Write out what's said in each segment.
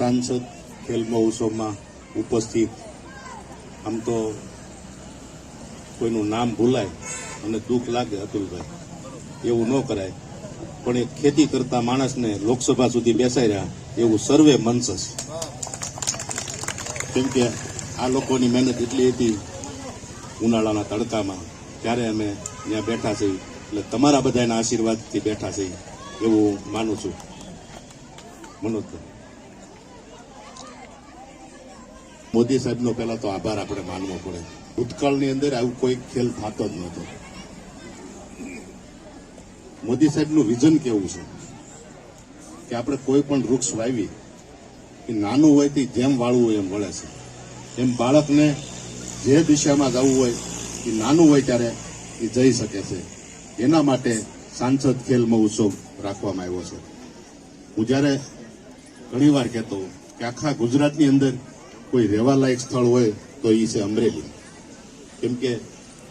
સાંસદ ખેલ મહોત્સવમાં ઉપસ્થિત. આમ તો કોઈનું નામ ભૂલાય અને દુઃખ લાગે અતુલભાઈ. એવું ન કરાય. પણ એક ખેતી કરતા માણસને લોકસભા સુધી બેસાઈ રહ્યા એવું સર્વે મનસસ. કેમ કે આ લોકોની મહેનત એટલી હતી ઉનાળાના તડકામાં. ત્યારે અમે ત્યાં બેઠા છીએ. એટલે તમારા બધાના આશીર્વાદથી બેઠા છીએ. એવું માનું છું. મનોજભાઈ મોદી સાહેબનો પહેલા તો આભાર આપણે માનવો પડે. ભૂતકાળની અંદર આવું કોઈ ખેલ થતો જ નહોતો. મોદી સાહેબનું વિઝન કેવું છે? કે આપણે કોઈ પણ વૃક્ષ વાવી, એ નાનું હોય તે જેમ વાળવું હોય એમ વળે છે. એમ બાળકને જે દિશામાં જવું હોય, એ નાનું હોય ત્યારે એ જઈ શકે છે. એના માટે સાંસદ ખેલ મહોત્સવ રાખવામાં આવ્યો છે. હું જ્યારે ઘણીવાર કહેતો કે આખા ગુજરાતની અંદર કોઈ રહેવાલાયક સ્થળ હોય તો એ છે અમરેલી. કેમ કે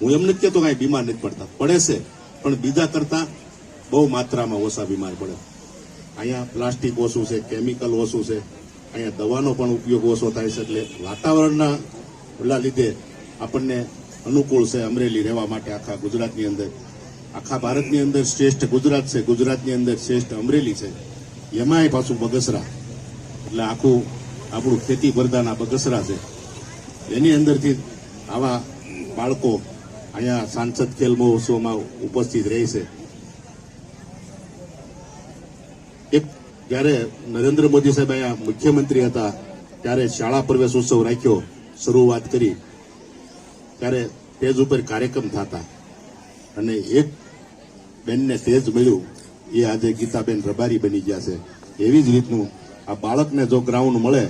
હું એમ નથી કહેતો કાંઈ બીમાર નથી પડતા. પડે છે, પણ બીજા કરતા બહુ માત્રામાં ઓછા બીમાર પડે. અહીંયા પ્લાસ્ટિક ઓછું છે, કેમિકલ ઓછું છે. અહીંયા દવાનો પણ ઉપયોગ ઓછો થાય છે એટલે વાતાવરણના ઓલા લીધે આપણને અનુકૂળ છે અમરેલી રહેવા માટે આખા ગુજરાતની અંદર. આખા ભારતની અંદર શ્રેષ્ઠ ગુજરાત છે, ગુજરાતની અંદર શ્રેષ્ઠ અમરેલી છે. એમાંય પાછું બગસરા. એટલે આખું આપણું ખેતી બરદાના બગસરા છે. એની અંદરથી આવા બાળકો અહીંયા સાંસદ ખેલ મહોત્સવમાં ઉપસ્થિત રહે છે. એક જ્યારે નરેન્દ્ર મોદી સાહેબ અહીંયા મુખ્યમંત્રી હતા, ત્યારે શાળા પ્રવેશ ઉત્સવ રાખ્યો, શરૂઆત કરી. ત્યારે સ્ટેજ ઉપર કાર્યક્રમ થતા. અને એક બેનને સ્ટેજ મળ્યું. એ આજે ગીતાબેન રબારી બની ગયા છે. એવી જ રીતનું આ બાળકને જો ગ્રાઉન્ડ મળે,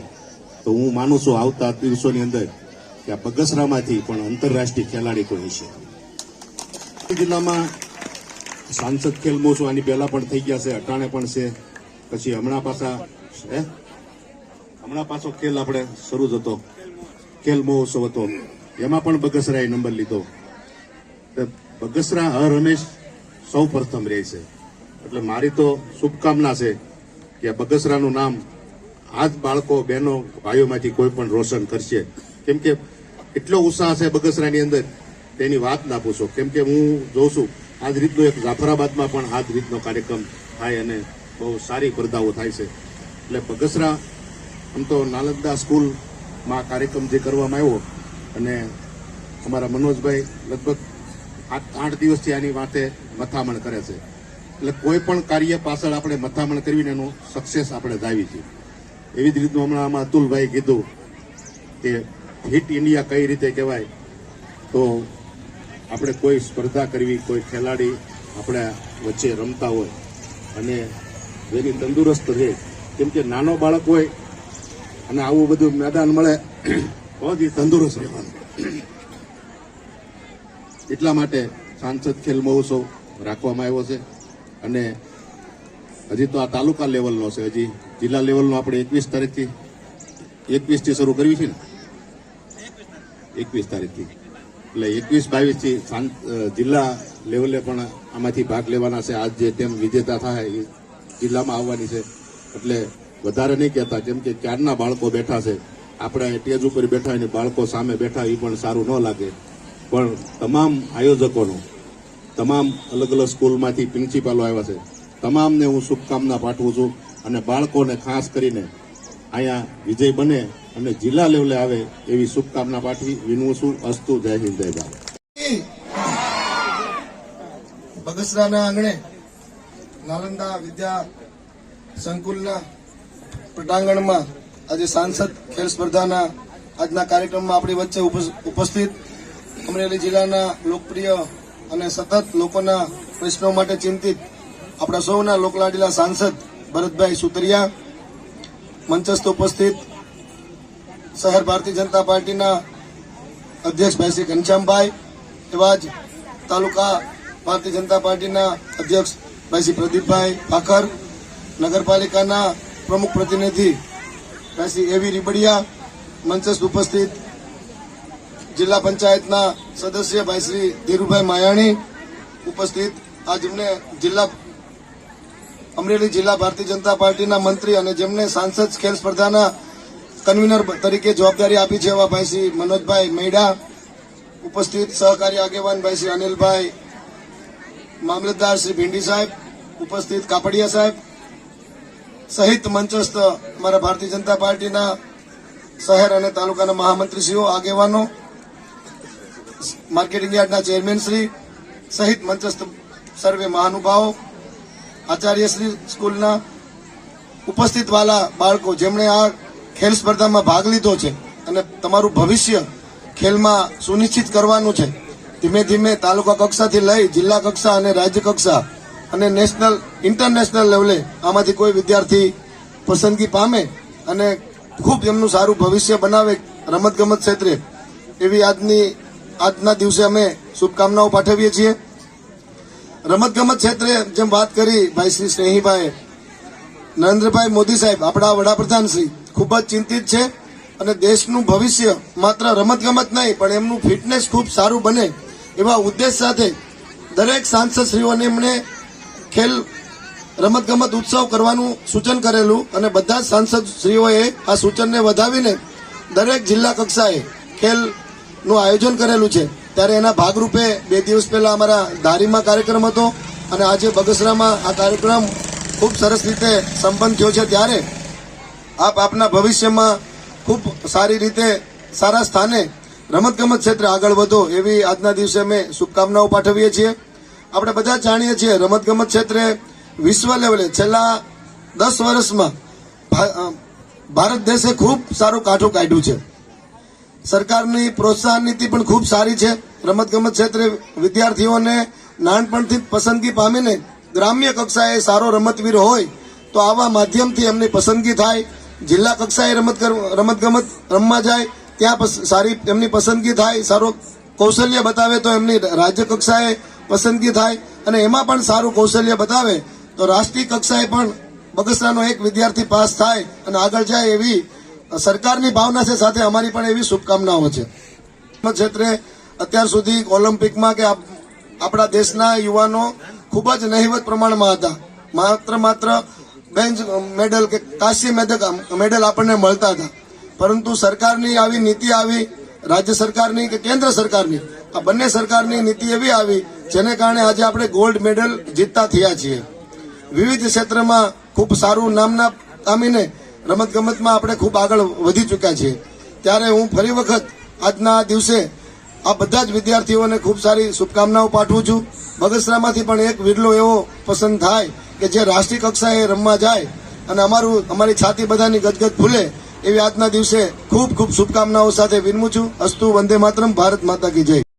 તો હું માનું છું આવતા દિવસોની અંદર કે આ બગસરામાંથી પણ આંતરરાષ્ટ્રીય ખેલાડી કોઈ હશે. જિલ્લામાં સાંસદ ખેલ મહોત્સવ આની પહેલા પણ થઈ ગયા છે, અટાણે પણ છે. પછી હમણાં પાછા, હે? હમણાં પાછો ખેલ આપણે શરૂ જ હતો. ખેલ મહોત્સવ હતો. એમાં પણ બગસરાએ નંબર લીધો. બગસરા હર હંમેશ સૌ પ્રથમ રહે છે. એટલે મારી તો શુભકામના છે કે બગસરાનું નામ આ જ બાળકો, બહેનો, ભાઈઓમાંથી કોઈ પણ રોશન કરશે. કેમ કે એટલો ઉત્સાહ છે બગસરાની અંદર, તેની વાત ના પૂછો. કેમ કે હું જોઉં છું, આ જ રીતનો એક જાફરાબાદમાં પણ આ જ રીતનો કાર્યક્રમ થાય અને બહુ સારી સ્પર્ધાઓ થાય છે. એટલે બગસરા, આમ તો નાલંદા સ્કૂલમાં કાર્યક્રમ જે કરવામાં આવ્યો, અને અમારા મનોજભાઈ લગભગ આઠ આઠ દિવસથી આની વાતે મથામણ કરે છે. એટલે કોઈ પણ કાર્ય પાછળ આપણે મથામણ કરવીને એનું સક્સેસ આપણે દાવી છીએ. એવી જ રીતનું હમણાં આમાં અતુલભાઈ કીધું કે ફિટ ઇન્ડિયા કઈ રીતે કહેવાય? તો આપણે કોઈ સ્પર્ધા કરવી, કોઈ ખેલાડી આપણે વચ્ચે રમતા હોય અને જેની તંદુરસ્ત રહે, કેમ કે નાનો બાળક હોય અને આવું બધું મેદાન મળે, તો જ એ તંદુરસ્ત રહેવાનું. એટલા માટે સાંસદ ખેલ મહોત્સવ રાખવામાં આવ્યો છે અને હજી તો આ તાલુકા લેવલનો છે. હજી જિલ્લા લેવલનો આપણે એકવીસ તારીખથી એકવીસથી શરૂ કરવી છે ને? એકવીસ તારીખથી. એટલે એકવીસ બાવીસથી જિલ્લા લેવલે પણ આમાંથી ભાગ લેવાના છે. આજ જે તેમ વિજેતા થાય એ જિલ્લામાં આવવાની છે. એટલે વધારે નહીં કહેતા. કેમ કે ક્યારના બાળકો બેઠા છે. આપણે સ્ટેજ ઉપર બેઠા અને બાળકો સામે બેઠા એ પણ સારું ન લાગે. પણ તમામ આયોજકોનો, તમામ અલગ અલગ સ્કૂલમાંથી પ્રિન્સિપાલો આવ્યા છે. તમામને હું શુભકામના પાઠવું છું અને બાળકોને ખાસ કરીને અહીંયા વિજય બને અને જિલ્લા લેવલે આવે એવી શુભકામના પાઠવી વિનવું છું. અસ્તુ, જય હિન્દ, જય ભારત. બગસરાના આંગણે નાલંદા વિદ્યા સંકુલના પટાંગણમાં આજે સાંસદ ખેલ સ્પર્ધાના આજના કાર્યક્રમમાં આપણી વચ્ચે ઉપસ- ઉપસ્થિત અમરેલી જિલ્લાના લોકપ્રિય અને સતત લોકોના પ્રશ્નો માટે ચિંતિત આપણા સૌના લોકલાડીલા સાંસદ ભરતભાઈ સુતરિયા, મંચસ્થ ઉપસ્થિત શહેર ભારતીય જનતા પાર્ટીના અધ્યક્ષ ભાઈ શ્રી ઘનશ્યામભાઈ, એવા જ તાલુકા ભારતીય જનતા પાર્ટીના અધ્યક્ષ ભાઈ શ્રી પ્રદીપભાઈ ભાખર, નગરપાલિકાના પ્રમુખ પ્રતિનિધિ ભાઈ શ્રી એવી રીબડિયા, મંચસ્થ ઉપસ્થિત જિલ્લા પંચાયતના સદસ્ય ભાઈ શ્રી ધીરુભાઈ માયાણી ઉપસ્થિત. આજ જિલ્લા અમરેલી જિલ્લા ભારતીય જનતા પાર્ટીના મંત્રી અને જેમને સાંસદ ખેલ સ્પર્ધાના કન્વીનર તરીકે જવાબદારી આપી છે એવા ભાઈ શ્રી મનોજભાઈ મેડા, ઉપસ્થિત સહકારી આગેવાન ભાઈ શ્રી અનિલભાઈ મામલતદાર શ્રી ભીંડી સાહેબ, ઉપસ્થિત કાપડિયા સાહેબ, સહિત મંચસ્થ અમારા ભારતીય જનતા પાર્ટીના શહેર અને તાલુકાના મહામંત્રીશ્રીઓ, આગેવાનો માર્કેટિંગ યાર્ડના ચેરમેન શ્રી, સહિત મંચસ્થ સર્વે મહાનુભાવો આચાર્યશ્રી સ્કૂલના ઉપસ્થિત વાલા બાળકો, જેમણે આ ખેલ સ્પર્ધામાં ભાગ લીધો છે અને તમારું ભવિષ્ય ખેલમાં સુનિશ્ચિત કરવાનું છે, ધીમે ધીમે તાલુકા કક્ષાથી લઈ જિલ્લા કક્ષા અને રાજ્ય કક્ષા અને નેશનલ, ઇન્ટરનેશનલ લેવલે આમાંથી કોઈ વિદ્યાર્થી પસંદગી પામે અને ખૂબ એમનું સારું ભવિષ્ય બનાવે રમતગમત ક્ષેત્રે, એવી આજની, આજના દિવસે અમે શુભકામનાઓ પાઠવીએ છીએ. રમતગમત ક્ષેત્રે જેમ વાત કરી ભાઈ શ્રી સ્નેહીભાઈ, નરેન્દ્રભાઈ મોદી સાહેબ, આપણા વડાપ્રધાન શ્રી, ખૂબ જ ચિંતિત છે અને દેશનું ભવિષ્ય માત્ર રમતગમત નહીં, પણ એમનું ફિટનેસ ખૂબ સારું બને એવા ઉદ્દેશ સાથે દરેક સાંસદશ્રીઓને એમણે ખેલ રમતગમત ઉત્સવ કરવાનું સૂચન કરેલું અને બધા જ સાંસદશ્રીઓએ આ સૂચનને વધાવીને દરેક જિલ્લા કક્ષાએ ખેલનું આયોજન કરેલું છે. ત્યારે એના ભાગરૂપે બે દિવસ પહેલા અમારા ધારીમાં કાર્યક્રમ હતો અને આજે બગસરામાં આ કાર્યક્રમ ખૂબ સરસ રીતે સંપન્ન થયો છે. ત્યારે આપ આપના ભવિષ્યમાં ખૂબ સારી રીતે સારા સ્થાને રમતગમત ક્ષેત્રે આગળ વધો એવી આજના દિવસે અમે શુભકામનાઓ પાઠવીએ છીએ. આપણે બધા જાણીએ છીએ રમતગમત ક્ષેત્રે વિશ્વ લેવલે છેલ્લા દસ વર્ષમાં ભારત દેશે ખૂબ સારું કાઠું કાઢ્યું છે. સરકારની પ્રોત્સાહન નીતિ પણ ખૂબ સારી છે. રમતગમત ક્ષેત્રે વિદ્યાર્થીઓને નાનપણથી પસંદગી પામીને ગ્રામ્ય કક્ષાએ સારો રમતવીર હોય તો આવા માધ્યમથી એમની પસંદગી થાય. જિલ્લા કક્ષાએ રમત રમતગમત રમવા જાય, ત્યાં સારી એમની પસંદગી થાય, સારો કૌશલ્ય બતાવે તો એમની રાજ્ય કક્ષાએ પસંદગી થાય અને એમાં પણ સારું કૌશલ્ય બતાવે તો રાષ્ટ્રીય કક્ષાએ પણ બગસરાનો એક વિદ્યાર્થી પાસ થાય અને આગળ જાય એવી સરકારની ભાવના છે, સાથે અમારી પણ એવી શુભકામનાઓ છે. ક્ષેત્રે અત્યાર સુધી ઓલિમ્પિકમાં કે આપ- આપણા દેશના યુવાનો ખૂબ જ નહિવત પ્રમાણમાં હતા. માત્ર માત્ર બેન્ચ મેડલ કે કાશી મેદક મેડલ આપણને મળતા હતા. પરંતુ સરકારની આવી નીતિ આવી, રાજ્ય સરકારની કે કેન્દ્ર સરકારની, આ બંને સરકારની નીતિ એવી આવી જેને કારણે આજે આપણે ગોલ્ડ મેડલ જીતતા થયા છીએ. વિવિધ ક્ષેત્રમાં ખૂબ સારું નામના પામીને રમતગમતમાં આપણે ખૂબ આગળ વધી ચૂક્યા છીએ. ત્યારે હું ફરી વખત આજના દિવસે આ બધા જ વિદ્યાર્થીઓને ખૂબ સારી શુભકામનાઓ પાઠવું છું. બગસરામાંથી પણ એક વિરલો એવો પસંદ થાય કે જે રાષ્ટ્રીય કક્ષાએ રમવા જાય અને અમારું, અમારી છાતી બધાની ગદગદ ભૂલે એવી આજના દિવસે ખૂબ ખૂબ શુભકામનાઓ સાથે વિનમું છું. અસ્તુ વંદે માતરમ, ભારત માતા કી જય.